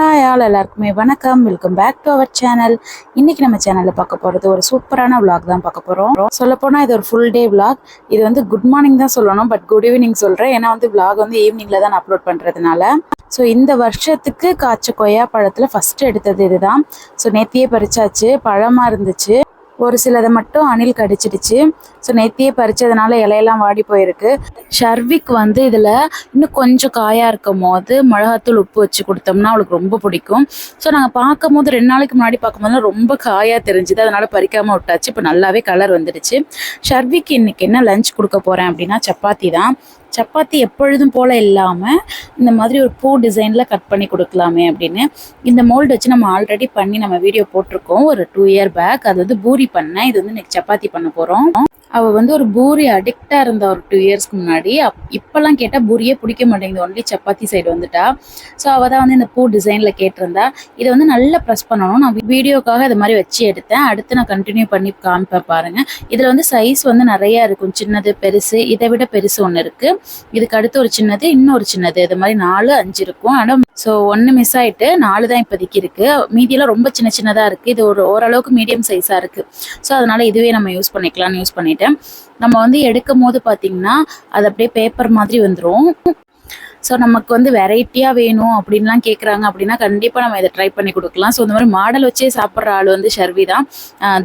Hi all எல்லாருக்குமே வணக்கம். Welcome back to our channel இன்னைக்கு நம்ம சேனலில் பார்க்க போகிறது ஒரு சூப்பரான விளாக் தான் பார்க்க போகிறோம் சொல்லப்போனால் இது ஒரு ஃபுல் டே விளாக் இது வந்து குட் மார்னிங் தான் சொல்லணும் பட் குட் ஈவினிங் சொல்கிறேன் ஏன்னா வந்து விளாக் வந்து ஈவினிங்கில் தான் அப்லோட் பண்ணுறதுனால ஸோ இந்த வருஷத்துக்கு காய்ச்ச கொய்யா பழத்தில் ஃபஸ்ட்டு எடுத்தது இதுதான். ஸோ நேத்தியே பறிச்சாச்சு பழமாக இருந்துச்சு. ஒரு சிலதை மட்டும் அணில் கடிச்சிடுச்சு. ஸோ நெத்தியே பறிச்சதுனால இலையெல்லாம் வாடி போயிருக்கு. ஷர்விக் வந்து இதில் இன்னும் கொஞ்சம் காயாக இருக்கும் போது மிளகாத்தூள் உப்பு வச்சு கொடுத்தோம்னா அவளுக்கு ரொம்ப பிடிக்கும். ஸோ நாங்கள் பார்க்கும் போது ரெண்டு நாளைக்கு முன்னாடி பார்க்கும்போது ரொம்ப காயாக தெரிஞ்சுது. அதனால் பறிக்காமல் விட்டாச்சு. இப்போ நல்லாவே கலர் வந்துடுச்சு. ஷர்விக்கு இன்னைக்கு என்ன லஞ்ச் கொடுக்க போகிறேன் அப்படின்னா சப்பாத்தி தான். சப்பாத்தி எப்பொழுதும் போல் இல்லாமல் இந்த மாதிரி ஒரு பூ டிசைனில் கட் பண்ணி கொடுக்கலாமே அப்படின்னு இந்த மோல்டு வச்சு நம்ம ஆல்ரெடி பண்ணி நம்ம வீடியோ போட்டிருக்கோம். ஒரு டூ இயர் பேக் அது வந்து பூரி பண்ணேன். இது வந்து இன்னைக்கு சப்பாத்தி பண்ண போகிறோம் அவள் வந்து ஒரு பூரி அடிக்டாக இருந்தா ஒரு டூ இயர்ஸ்க்கு முன்னாடி. அப் இப்போல்லாம் கேட்டால் பூரியே பிடிக்க மாட்டேங்குது. ஒன்லி சப்பாத்தி சைடு வந்துட்டா. ஸோ அவள் தான் வந்து இந்த பூ டிசைனில் கேட்டிருந்தா. இதை வந்து நல்லா ப்ரெஸ் பண்ணணும். நான் வீடியோக்காக இது மாதிரி வச்சு எடுத்தேன். அடுத்து நான் கண்டினியூ பண்ணி காமிப்பேன் பாருங்கள் இதில் வந்து சைஸ் வந்து நிறையா இருக்கும். சின்னது பெருசு. இதை விட பெருசு ஒன்று இருக்குது இதுக்கு அடுத்து ஒரு சின்னது இன்னொரு சின்னது. இது மாதிரி நாலு அஞ்சு இருக்கும். ஆனால் ஸோ ஒன்று மிஸ் ஆயிட்டு நாலு தான் இப்போதைக்கு இருக்கு. மீதியெல்லாம் ரொம்ப சின்ன சின்னதாக இருக்குது இது ஒரு ஓரளவுக்கு மீடியம் சைஸாக இருக்குது ஸோ அதனால இதுவே நம்ம யூஸ் பண்ணிக்கலாம்னு யூஸ் பண்ணிட்டேன். நம்ம வந்து எடுக்கும் போது பார்த்தீங்கன்னா அது அப்படியே பேப்பர் மாதிரி வந்துடும் ஸோ நமக்கு வந்து வெரைட்டியாக வேணும் அப்படின்லாம் கேட்குறாங்க அப்படின்னா கண்டிப்பாக நம்ம இதை ட்ரை பண்ணி கொடுக்கலாம். ஸோ இந்த மாதிரி மாடல் வச்சே சாப்பிட்ற ஆள் வந்து ஷர்வி தான்.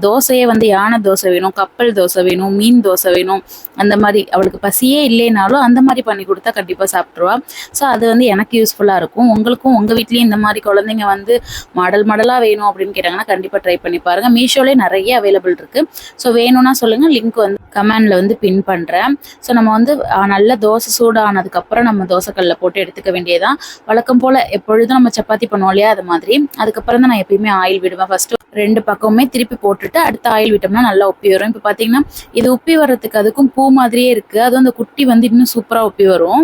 தோசையே வந்து யானை தோசை வேணும் கப்பல் தோசை வேணும் மீன் தோசை வேணும். அந்த மாதிரி அவளுக்கு பசியே இல்லைனாலும் அந்த மாதிரி பண்ணி கொடுத்தா கண்டிப்பாக சாப்பிட்ருவா ஸோ அது வந்து எனக்கு யூஸ்ஃபுல்லாக இருக்கும். உங்களுக்கும் உங்கள் வீட்லேயும் இந்த மாதிரி குழந்தைங்க வந்து மாடல் மாடலாக வேணும் அப்படின்னு கேட்டாங்கன்னா கண்டிப்பாக ட்ரை பண்ணி பாருங்கள் மீஷோலேயே நிறைய அவைலபிள் இருக்குது ஸோ வேணும்னா சொல்லுங்கள் லிங்க் வந்து கமெண்டில் வந்து பின் பண்ணுறேன் ஸோ நம்ம வந்து நல்ல தோசை சூடானதுக்கப்புறம் நம்ம தோசை தோசைக்கல்லில் போட்டு எடுத்துக்க வேண்டியதான் வழக்கம் போல் எப்பொழுதும் நம்ம சப்பாத்தி பண்ணுவோம் இல்லையா? அது மாதிரி. அதுக்கப்புறம் தான் நான் எப்பயுமே ஆயில் விடுவேன். ஃபஸ்ட்டு ரெண்டு பக்கமுமே திருப்பி போட்டுட்டு அடுத்த ஆயில் விட்டோம்னா நல்லா உப்பி வரும். இப்போ பார்த்தீங்கன்னா இது உப்பி வர்றதுக்கு அதுக்கும் பூ மாதிரியே இருக்குது அதுவும் அந்த குட்டி வந்து இன்னும் சூப்பராக உப்பி வரும்.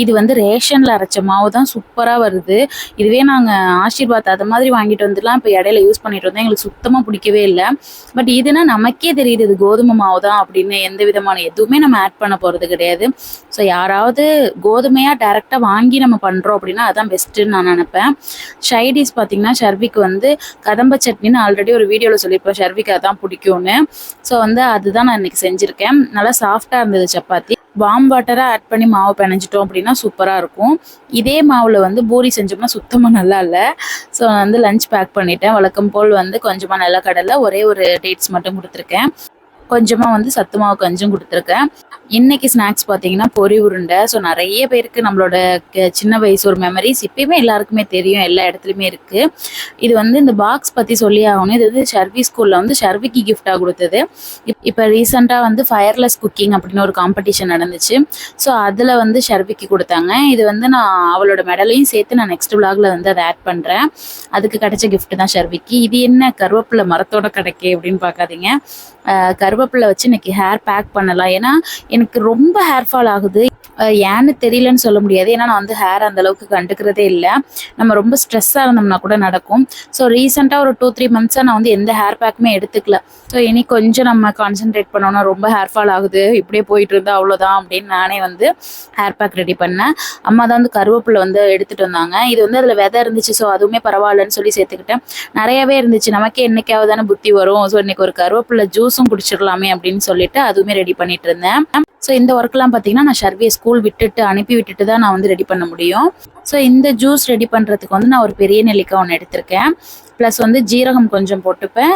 இது வந்து ரேஷனில் அரைச்ச மாவு தான் சூப்பராக வருது. இதுவே நாங்கள் ஆசீர்வாத் அது மாதிரி வாங்கிட்டு வந்துடலாம். இப்போ இடையில யூஸ் பண்ணிட்டு வந்தோம். எங்களுக்கு சுத்தமாக பிடிக்கவே இல்லை. பட் இதுனா நமக்கே தெரியுது இது கோதுமை மாவு தான் அப்படின்னு எந்த விதமான எதுவுமே நம்ம ஆட் பண்ண போகிறது கிடையாது. ஸோ யாராவது கோதுமையாக டேரெக்டாக வாங்கி நம்ம பண்ணுறோம் அப்படின்னா அதுதான் பெஸ்ட்டுன்னு நான் நினப்பேன். ஷைடிஸ் பார்த்தீங்கன்னா ஷர்விக்கு வந்து கதம்ப சட்னின்னு ஆல்ரெடி ஒரு வீடியோவில் சொல்லியிருப்பேன். ஷர்விகா தான் பிடிக்கும்னு. ஸோ வந்து அதுதான் நான் இன்னைக்கு செஞ்சுருக்கேன். நல்லா சாஃப்டாக இருந்தது சப்பாத்தி. வாம் வாட்டராக ஆட் பண்ணி மாவு பிணைஞ்சிட்டோம் அப்படின்னா சூப்பராக இருக்கும். இதே மாவில் வந்து பூரி செஞ்சோம்னா சுத்தமாக நல்லா இல்லை. ஸோ நான் வந்து லஞ்ச் பேக் பண்ணிட்டேன். வழக்கம் போல் வந்து கொஞ்சமாக நிலக்கடலை ஒரே ஒரு டேட்ஸ் மட்டும் கொடுத்துருக்கேன். கொஞ்சமாக வந்து சத்து மாவு கஞ்சும் கொடுத்துருக்கேன். இன்னைக்கு ஸ்நாக்ஸ் பார்த்தீங்கன்னா பொரி உருண்டை. ஸோ நிறைய பேருக்கு நம்மளோட க- சின்ன வயசு ஒரு மெமரிஸ் இப்பயுமே எல்லாருக்குமே தெரியும். எல்லா இடத்துலையுமே இருக்குது இது வந்து இந்த பாக்ஸ் பற்றி சொல்லி ஆகணும். இது வந்து ஷர்வி ஸ்கூலில் வந்து ஷர்விக்கு கிஃப்டாக கொடுத்தது. இப் இப்போ ரீசெண்டாக வந்து ஃபயர்லெஸ் குக்கிங் அப்படின்னு ஒரு காம்படிஷன் நடந்துச்சு. ஸோ அதில் வந்து ஷர்விக்கு கொடுத்தாங்க. இது வந்து நான் அவளோட மெடலையும் சேர்த்து நான் நெக்ஸ்ட் விளாகில் வந்து அதை ஆட் பண்ணுறேன் அதுக்கு கிடைச்ச கிஃப்ட் தான் ஷர்விக்கு இது என்ன கருவேப்பிலை மரத்தோட கிடைக்கே அப்படின்னு பார்க்காதீங்க கரு கருவேப்பிலை வச்சு இன்னைக்கு ஹேர் பேக் பண்ணலாம். ஏன்னா எனக்கு ரொம்ப ஹேர் ஃபால் ஆகுது. ஏன்னு தெரியலன்னு சொல்ல முடியாது. ஏன்னா நான் வந்து ஹேர் அந்த அளவுக்கு கண்டுக்கிறதே இல்லை. நம்ம ரொம்ப ஸ்ட்ரெஸ்ஸாக இருந்தோம்னா கூட நடக்கும். ஸோ ரீசெண்டாக ஒரு டூ த்ரீ மந்த்ஸாக நான் வந்து எந்த ஹேர் பேக்குமே எடுத்துக்கல. ஸோ இனி கொஞ்சம் நம்ம கான்சென்ட்ரேட் பண்ணோம்னா ரொம்ப ஹேர் ஃபால் ஆகுது. இப்படியே போயிட்டு இருந்தா அவ்வளோதான் அப்படின்னு நானே வந்து ஹேர் பேக் ரெடி பண்ணேன். அம்மா தான் வந்து கருவேப்பிலை வந்து எடுத்துட்டு வந்தாங்க. இது வந்து அதில் விதை இருந்துச்சு. ஸோ அதுவுமே பரவாயில்லன்னு சொல்லி சேர்த்துக்கிட்டேன். நிறையவே இருந்துச்சு. நமக்கே என்னைக்காவது தானே புத்தி வரும். ஸோ இன்னைக்கு ஒரு கருவேப்பிலை ஜூஸும் குடிச்சிடலாம். அப்படின்னு சொல்லிட்டு அதுவுமே ரெடி பண்ணிட்டு இருந்தேன். ஸோ இந்த ஒர்க்லாம் பார்த்தீங்கன்னா நான் ஷர்வியை ஸ்கூல் விட்டுட்டு அனுப்பி விட்டுட்டு தான் நான் வந்து ரெடி பண்ண முடியும். ஸோ இந்த ஜூஸ் ரெடி பண்ணுறதுக்கு வந்து நான் ஒரு பெரிய நெல்லிக்காய் ஒன்று எடுத்திருக்கேன். ப்ளஸ் வந்து ஜீரகம் கொஞ்சம் போட்டுப்பேன்.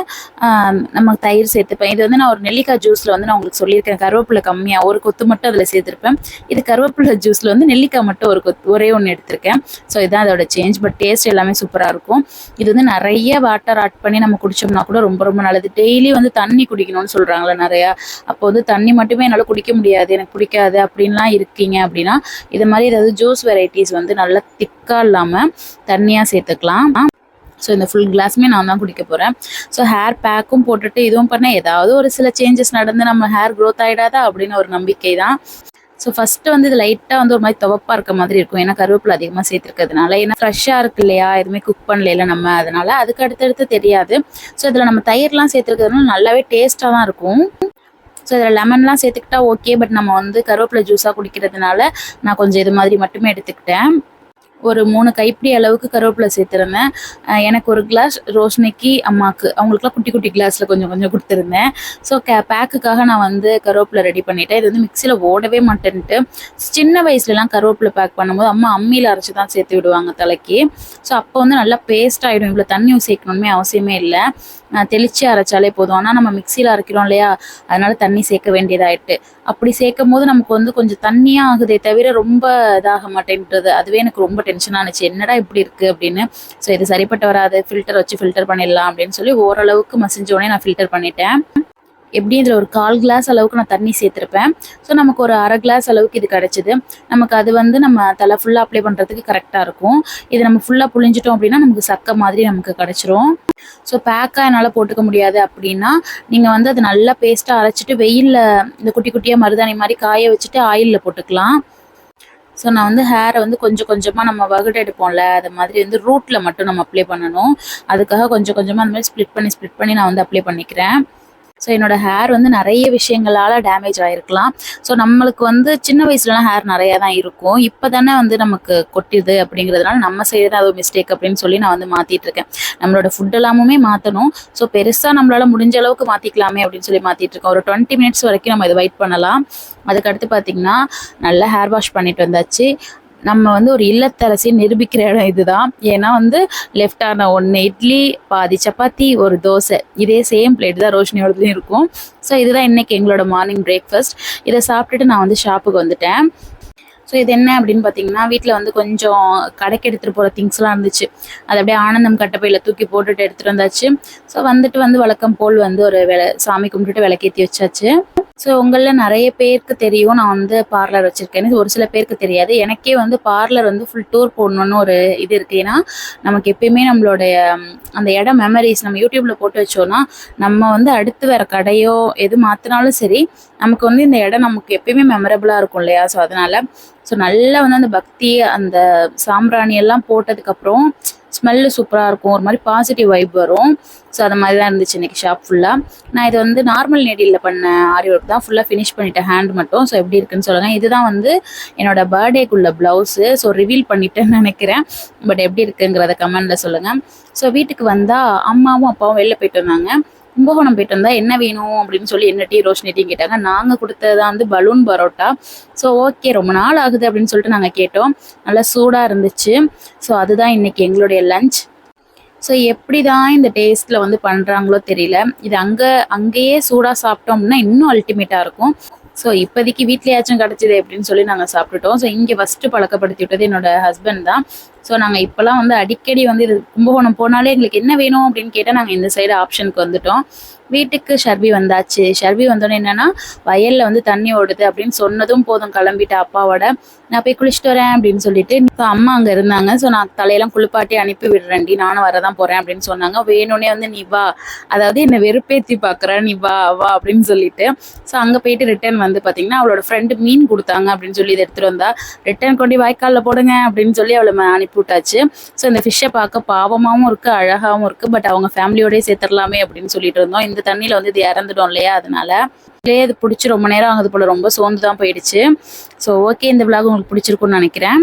நம்ம தயிர் சேர்த்துப்பேன். இது வந்து நான் ஒரு நெல்லிக்காய் ஜூஸில் வந்து நான் உங்களுக்கு சொல்லியிருக்கேன். கருவேப்பிலை கம்மியாக ஒரு கொத்து மட்டும் அதில் சேர்த்துருப்பேன். இது கருவேப்பிலை ஜூஸில் வந்து நெல்லிக்காய் மட்டும் ஒரு கொத்து ஒரே ஒன்று எடுத்திருக்கேன். ஸோ இதுதான் அதோட சேஞ்ச் பட் டேஸ்ட் எல்லாமே சூப்பராக இருக்கும். இது வந்து நிறைய வாட்டர் ஆட் பண்ணி நம்ம குடிச்சோம்னா கூட ரொம்ப ரொம்ப நல்லது. டெய்லி வந்து தண்ணி குடிக்கணும்னு சொல்கிறாங்களே நிறையா. அப்போ வந்து தண்ணி மட்டுமே என்னால் குடிக்க முடியாது. எனக்கு பிடிக்காது. அப்படின்லாம் இருக்கீங்க அப்படின்னா இது மாதிரி ஏதாவது ஜூஸ் வெரைட்டிஸ் வந்து நல்லா திக்காக இல்லாமல் தண்ணியாக சேர்த்துக்கலாம். ஸோ இந்த ஃபுல் கிளாஸுமே நான் தான் குடிக்க போகிறேன் ஸோ ஹேர் பேக்கும் போட்டுட்டு இதுவும் பண்ண ஏதாவது ஒரு சில சேஞ்சஸ் நடந்து நம்ம ஹேர் க்ரோத் ஆகிடாதா அப்படின்னு ஒரு நம்பிக்கை தான். ஸோ ஃபஸ்ட்டு வந்து இது லைட்டாக வந்து ஒரு மாதிரி துவப்பாக இருக்க மாதிரி இருக்கும். ஏன்னா கருவேப்பிலை அதிகமாக சேர்த்துருக்கிறதுனால. ஏன்னா ஃப்ரெஷ்ஷாக இருக்கு இல்லையா? எதுவுமே குக் பண்ணல நம்ம. அதனால அதுக்கு அடுத்தடுத்து தெரியாது. ஸோ இதில் நம்ம தயிர்லாம் சேர்த்துருக்கிறதுனால நல்லாவே டேஸ்ட்டாக தான் இருக்கும். ஸோ இதில் லெமன்லாம் சேர்த்துக்கிட்டா ஓகே பட் நம்ம வந்து கருவேப்பிலை ஜூஸாக குடிக்கிறதுனால நான் கொஞ்சம் இது மாதிரி மட்டுமே எடுத்துக்கிட்டேன். ஒரு மூணு கைப்பிடி அளவுக்கு கருவேப்பிலை சேர்த்துருந்தேன். எனக்கு ஒரு கிளாஸ் ரோஷனிக்கு அம்மாவுக்கு அவங்களுக்குலாம் குட்டி குட்டி கிளாஸில் கொஞ்சம் கொஞ்சம் கொடுத்துருந்தேன். ஸோ கே பேக்குக்காக நான் வந்து கருவேப்பிலை ரெடி பண்ணிட்டேன். இது வந்து மிக்சியில் ஓடவே மாட்டேன்ட்டு சின்ன வயசுலலாம் கருவேப்பிலை பேக் பண்ணும்போது அம்மா அம்மியில் அரைச்சி தான் சேர்த்து விடுவாங்க தலைக்கு. ஸோ அப்போ வந்து நல்லா பேஸ்ட் ஆகிடும் இவ்வளோ தண்ணியும் சேர்க்கணுமே அவசியமே இல்லை. தெளித்து அரைச்சாலே போதும். ஆனால் நம்ம மிக்சியில் அரைக்கிறோம் இல்லையா? அதனால தண்ணி சேர்க்க வேண்டியதாயிட்டு. அப்படி சேர்க்கும் போது நமக்கு வந்து கொஞ்சம் தண்ணியாக ஆகுதே தவிர ரொம்ப இதாக மாட்டேன்றது. அதுவே எனக்கு ரொம்ப டென்ஷன் ஆனிச்சு. என்னடா இப்படி இருக்குது அப்படின்னு. ஸோ இது சரிப்பட்டு வராது. ஃபில்டர் வச்சு ஃபில்டர் பண்ணிடலாம் அப்படின்னு சொல்லி ஓரளவுக்கு மசிஞ்ச உடனே நான் ஃபில்டர் பண்ணிட்டேன். எப்படியும் இதில் ஒரு கால் கிளாஸ் அளவுக்கு நான் தண்ணி சேர்த்துருப்பேன். ஸோ நமக்கு ஒரு அரை கிளாஸ் அளவுக்கு இது கிடச்சிது. நமக்கு அது வந்து நம்ம தலை ஃபுல்லாக அப்ளை பண்ணுறதுக்கு கரெக்டாக இருக்கும். இது நம்ம ஃபுல்லாக புழிஞ்சிட்டோம் அப்படின்னா நமக்கு சக்க மாதிரி நமக்கு கிடச்சிரும். ஸோ பேக்காக என்னால் போட்டுக்க முடியாது அப்படின்னா நீங்கள் வந்து அது நல்லா பேஸ்ட்டாக அரைச்சிட்டு வெயிலில் இந்த குட்டி குட்டியாக மருதாணி மாதிரி காய வச்சுட்டு ஆயிலில் போட்டுக்கலாம். ஸோ நான் வந்து ஹேரை வந்து கொஞ்சம் கொஞ்சமாக நம்ம வகுட்டு எடுப்போம்ல அது மாதிரி வந்து ரூட்டில் மட்டும் நம்ம அப்ளை பண்ணணும். அதுக்காக கொஞ்சம் கொஞ்சமாக அந்த மாதிரி ஸ்ப்ளிட் பண்ணி ஸ்ப்ளிட் பண்ணி நான் வந்து அப்ளை பண்ணிக்கிறேன். ஸோ என்னோட ஹேர் வந்து நிறைய விஷயங்களால் டேமேஜ் ஆகிருக்கலாம் ஸோ நம்மளுக்கு வந்து சின்ன வயசுலலாம் ஹேர் நிறையா தான் இருக்கும். இப்போ தானே வந்து நமக்கு கொட்டிடுது அப்படிங்கிறதுனால நம்ம சைடு தான் அது மிஸ்டேக் அப்படின்னு சொல்லி நான் வந்து மாற்றிட்டு இருக்கேன். நம்மளோட ஃபுட் எல்லாமே மாற்றணும் ஸோ பெருசாக நம்மளால் முடிஞ்ச அளவுக்கு மாற்றிக்கலாமே அப்படின்னு சொல்லி மாற்றிட்டு இருக்கோம். ஒரு டுவெண்ட்டி மினிட்ஸ் வரைக்கும் நம்ம இதை வெயிட் பண்ணலாம். அதுக்கடுத்து பார்த்திங்கன்னா நல்லா ஹேர் வாஷ் பண்ணிட்டு வந்தாச்சு. நம்ம வந்து ஒரு இல்லத்தரசி நிரூபிக்கிற இடம் இதுதான். ஏன்னா வந்து லெஃப்ட் ஆன ஒன்று இட்லி பாதி சப்பாத்தி ஒரு தோசை. இதே சேம் பிளேட் தான் ரோஷினியோடதுலையும் இருக்கும். ஸோ இதுதான் இன்னைக்கு எங்களோட மார்னிங் பிரேக்ஃபாஸ்ட் இதை சாப்பிட்டுட்டு நான் வந்து ஷாப்புக்கு வந்துட்டேன். ஸோ இது என்ன அப்படின்னு பார்த்தீங்கன்னா வீட்டில் வந்து கொஞ்சம் கடைக்கு எடுத்துகிட்டு போகிற திங்ஸ்லாம் இருந்துச்சு. அது அப்படியே ஆனந்தம் கட்டப்பையில் தூக்கி போட்டுட்டு எடுத்துகிட்டு வந்தாச்சு. ஸோ வந்துட்டு வந்து வழக்கம் போல் வந்து ஒரு விளை சாமி கும்பிட்டுட்டு விளக்கேற்றி வச்சாச்சு. ஸோ உங்களில் நிறைய பேருக்கு தெரியும். நான் வந்து பார்லர் வச்சுருக்கேன்னு ஒரு சில பேருக்கு தெரியாது. எனக்கே வந்து பார்லர் வந்து ஃபுல் டூர் போடணுன்னு ஒரு இது இருக்குது ஏன்னா நமக்கு எப்பயுமே நம்மளுடைய அந்த இடம் மெமரிஸ் நம்ம யூடியூப்பில் போட்டு வச்சோன்னா நம்ம வந்து அடுத்து வேறு கடையோ எது மாற்றினாலும் சரி நமக்கு வந்து இந்த இடம் நமக்கு எப்பயுமே மெமரபுளாக இருக்கும் இல்லையா? ஸோ அதனால் ஸோ நல்லா வந்து அந்த பக்தி அந்த சாம்பிராணி எல்லாம் போட்டதுக்கப்புறம் ஸ்மெல்லு சூப்பராக இருக்கும் ஒரு மாதிரி பாசிட்டிவ் வைப் வரும். ஸோ அது மாதிரி தான் இருந்துச்சு இன்றைக்கி ஷாப் ஃபுல்லாக நான் இது வந்து நார்மல் நெடியில் பண்ண ஆரி ஒர்க் தான். ஃபுல்லாக ஃபினிஷ் பண்ணிட்டேன் ஹேண்ட் மட்டும். ஸோ எப்படி இருக்குன்னு சொல்லுங்கள் இதுதான் வந்து என்னோட பர்த்டேக்குள்ள ப்ளவுஸு ஸோ ரிவீல் பண்ணிட்டேன்னு நினைக்கிறேன். பட் எப்படி இருக்குங்கிறத கமெண்டில் சொல்லுங்கள் ஸோ வீட்டுக்கு வந்தால் அம்மாவும் அப்பாவும் வெளில போயிட்டு வந்தாங்க. கும்பகோணம் போயிட்டு வந்தா என்ன வேணும் அப்படின்னு சொல்லி என்ன டீ ரோஷனி டீ கேட்டாங்க. நாங்கள் கொடுத்தது வந்து பலூன் பரோட்டா. ஸோ ஓகே ரொம்ப நாள் ஆகுது அப்படின்னு சொல்லிட்டு நாங்கள் கேட்டோம். நல்லா சூடாக இருந்துச்சு. ஸோ அதுதான் இன்னைக்கு எங்களுடைய லஞ்ச் ஸோ எப்படி தான் இந்த டேஸ்ட்டில் வந்து பண்ணுறாங்களோ தெரியல. இது அங்கே அங்கேயே சூடாக சாப்பிட்டோம்னா இன்னும் அல்டிமேட்டாக இருக்கும். ஸோ இப்போதைக்கு வீட்லேயாச்சும் கிடச்சிது அப்படின்னு சொல்லி நாங்கள் சாப்பிட்டுட்டோம். ஸோ இங்கே ஃபஸ்ட்டு பழக்கப்படுத்தி விட்டது என்னோட ஹஸ்பண்ட் தான். ஸோ நாங்கள் இப்போலாம் வந்து அடிக்கடி வந்து இது கும்பகோணம் போனாலே எங்களுக்கு என்ன வேணும் அப்படின்னு கேட்டால் நாங்கள் இந்த சைடு ஆப்ஷனுக்கு வந்துட்டோம். வீட்டுக்கு ஷர்வி வந்தாச்சு. ஷர்வி வந்தோடனே என்னென்னா வயலில் வந்து தண்ணி ஓடுது அப்படின்னு சொன்னதும் போதும் கிளம்பிட்டு அப்பாவோட. நான் போய் குளிச்சுட்டு வரேன் அப்படின்னு சொல்லிட்டு இப்போ அம்மா அங்கே இருந்தாங்க. ஸோ நான் தலையெல்லாம் குளிப்பாட்டி அனுப்பி விடுறேன்டி நானும் வரதான் போகிறேன் அப்படின்னு சொன்னாங்க. வேணும்னே வந்து நீ வா. அதாவது என்னை வெறுப்பேத்தி பார்க்குறேன் நீ வா வா அப்படின்னு சொல்லிட்டு. ஸோ அங்கே போயிட்டு ரிட்டர்ன் வந்து பார்த்தீங்கன்னா அவளோட ஃப்ரெண்டு மீன் கொடுத்தாங்க அப்படின்னு சொல்லி இதை எடுத்துகிட்டு வந்தா. ரிட்டர்ன் கொண்டு வாய்க்காலில் போடுங்க அப்படின்னு சொல்லி அவளை அனுப்பி அனுப்பி விட்டாச்சு ஸோ இந்த ஃபிஷ்ஷை பார்க்க பாவமாகவும் இருக்கு அழகாகவும் இருக்கு. பட் அவங்க ஃபேமிலியோடய சேர்த்துடலாமே அப்படின்னு சொல்லிட்டு இருந்தோம். இந்த தண்ணியில் வந்து இது இறந்துடும் இல்லையா? அதனால இதுலேயே இது பிடிச்சி ரொம்ப நேரம் ஆகுது போல. ரொம்ப சோர்ந்து தான் போயிடுச்சு. ஸோ ஓகே இந்த விலாக் உங்களுக்கு பிடிச்சிருக்கும்னு நினைக்கிறேன்.